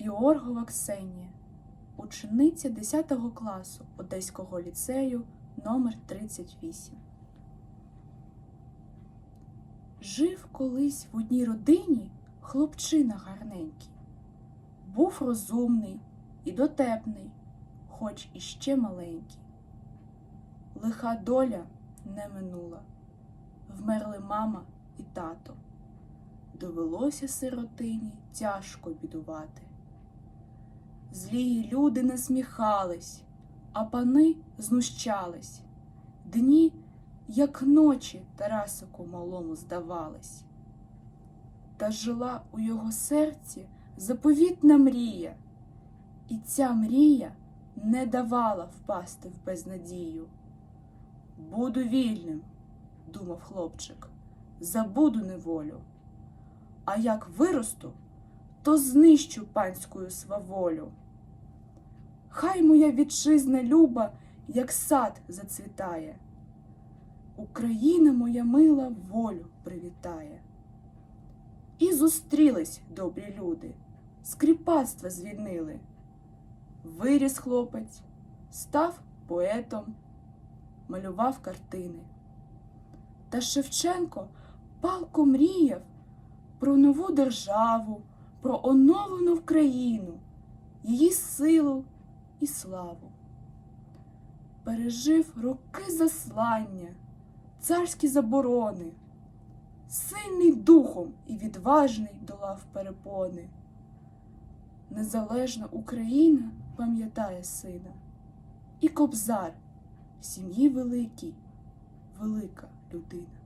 Іоргова Ксенія, учениця 10 класу Одеського ліцею номер 38 Жив колись в одній родині хлопчина гарненький. Був розумний і дотепний, хоч іще маленький. Лиха доля не минула. Вмерли мама і тато. Довелося сиротині тяжко бідувати. Злії люди насміхались, а пани знущались. Дні, як ночі, Тарасику малому здавались. Та жила у його серці заповітна мрія, і ця мрія не давала впасти в безнадію. Буду вільним, думав хлопчик, забуду неволю. А як виросту, то знищу панськую сваволю. Хай моя вітчизна люба, як сад зацвітає. Україна моя мила волю привітає. І зустрілись добрі люди, з кріпацтва звільнили. Виріс хлопець, став поетом, малював картини. Та Шевченко палко мріяв про нову державу, про оновлену Вкраїну, її силу і славу. Пережив роки заслання, царські заборони, сильний духом і відважний долав перепони. Незалежна Україна пам'ятає сина, і кобзар в сім'ї великій, велика людина.